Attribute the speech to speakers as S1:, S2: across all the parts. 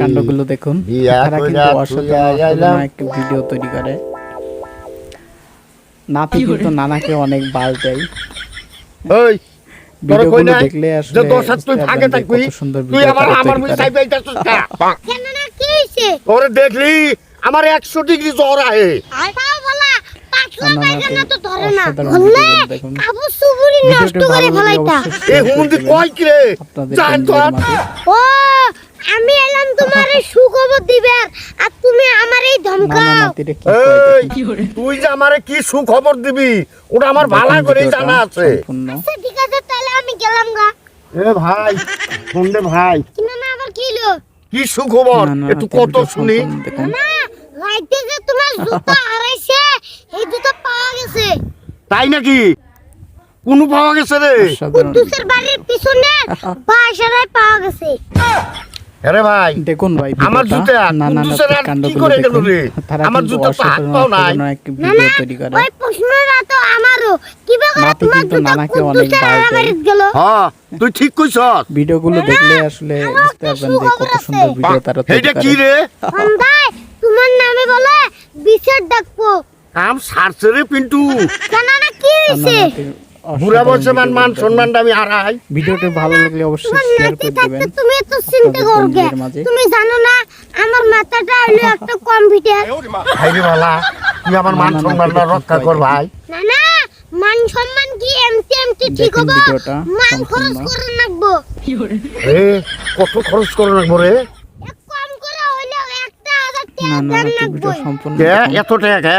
S1: কাণ্ডগুলো দেখুন। তারা কিন্তু অসাধারণ
S2: থুইয়া আইলাম।
S1: অসাধারণ একটি ভিডিও তৈরি করে। নাতি কিন্তু নানাকে অনেক বাল দেয়।
S2: ওই
S1: ভিডিওগুলো দেখলে আসলে
S2: তুই
S1: সুন্দর
S2: তুই আবার আমার মুই
S1: করে।
S2: চাইবে আইতাছিস না
S3: কেন না কি হয়েছে
S2: তোরে দেখলি আমার একশো ডিগ্রি জ্বর আহে।
S3: আমি এলাম তোমার এই সুখবর দিবে আর তুমি আমার এই ধমকাও।
S2: তুই যে আমারে কি সুখবর দিবি ওটা আমার ভালো করে জানা আছে।
S3: আচ্ছা, ঠিক আছে তাহলে আমি গেলাম গা।
S2: এ ভাই শুন ভাই।
S3: না আবার কি হলো?
S2: কি সুখবর? একটু কত শুনি।
S3: না রাইতে যে তোমার জুতা হারাইছে এই জুতা পাওয়া গেছে
S2: তাই নাকি? কোন পাওয়া গেছে রে।
S3: কুদ্দুসের বাড়ির পিছনে বাসারায় পাওয়া গেছে।
S2: আরে ভাই
S1: দেখুন ভাই
S2: আমার জুতা
S1: নাতির
S2: আর কি করে গেল রে? আমার জুতা তো হাত পাও নাই।
S3: না
S1: ভিডিও
S3: না
S1: তৈরি করে।
S3: ওই প্রশ্নটা তো আমারও। কীভাবে করে তোমার জুতা
S1: নানাকে অনেক
S3: কুদ্দুসের
S1: বাল
S3: গেল?
S2: হ্যাঁ তুই ঠিক কইছ
S1: ভিডিওগুলো দেখলে আসলে বুঝতে পারবেন যে কত সুন্দর ভিডিও তারা তৈরি
S2: এইটা কি রে?
S3: সন্ধ্যায় তোমার নামে বলে বিচার ডাকবো।
S2: কাম সারছে রে পিন্টু।
S3: কেন কি হয়েছে
S2: বুড়া বয়সে মান মান সম্মানটা আমি হারাই।
S1: ভিডিওটি ভালো লাগলে অবশ্যই শেয়ার করে দেবেন।
S3: তুমি এত চিন্তা করবে তুমি জানো না আমার মাথাটা হলো একটা কম্পিউটার।
S2: ভাই রে বালা তুই আমার মান সম্মানটা রক্ষা কর ভাই।
S3: না না মান সম্মান কি? এমটি এমটি ঠিক হব? মান খরচ করে রাখব
S2: এ কত খরচ করে রাখব রে
S3: এক কম করে হইলেও একটা হাজার
S1: না না ভিডিও সম্পূর্ণ
S2: এত টাকা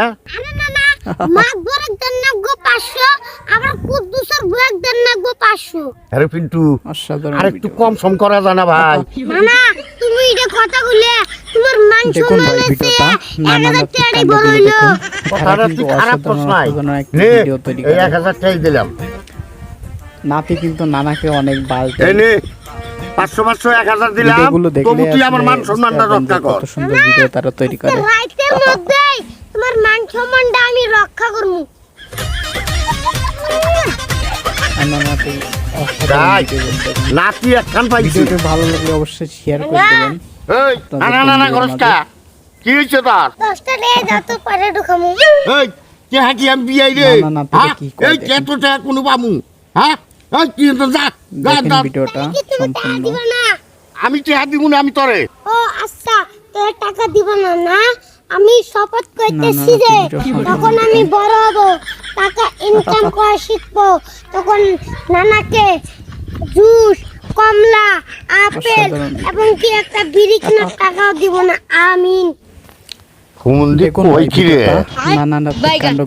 S3: আরে
S2: পিন্টু আর একটু কম সম করা জানা ভাই।
S3: না তুমি এটা কথা বলে তোমার মান
S2: কথাটা তুই খারাপ করছ নাই। নে এই টাকা দিলাম।
S1: নাতি কিন্তু নানাকে অনেক বাল দেয়।
S2: নে। পাঁচশো পাঁচশো এক হাজার দিলাম। তবু তুই আমার মান সম্মানটা রক্ষা কর।
S1: সুন্দর ভিডিও তারা তৈরি করে।
S3: তোমার মান সম্মানটা আমি রক্ষা করব।
S1: নাতি
S2: একখান পাইছি।
S1: ভালো লাগলে অবশ্যই শেয়ার করে দেবেন।
S2: এই না না না না কি? হয়েছে তার?
S3: দশটা নিয়ে যা তো পারে ঢুকামু।
S2: এই কে হাঁটি আমি বিয়াই রে
S1: তোকে
S2: হ্যাঁ?
S1: কি
S2: কোনো পামু হ্যাঁ?
S1: ভিডিওটা
S3: টাকা
S1: সম্পূর্ণ।
S2: আমি টাকা দিব না আমি তরে।
S3: ও আচ্ছা তোর টাকা দিব না না? আমি শপথ করতেছি যে তখন আমি বড় হব টাকা ইনকাম করা শিখব। তখন নানাকে জুস কমলা আপেল। এবং কি একটা বিড়ি কেনার টাকাও দিব না। আমিন।
S2: ফোন দিয়ে কই কি রে
S1: ভিডিওটা। নানা নাতির কাণ্ডগুলো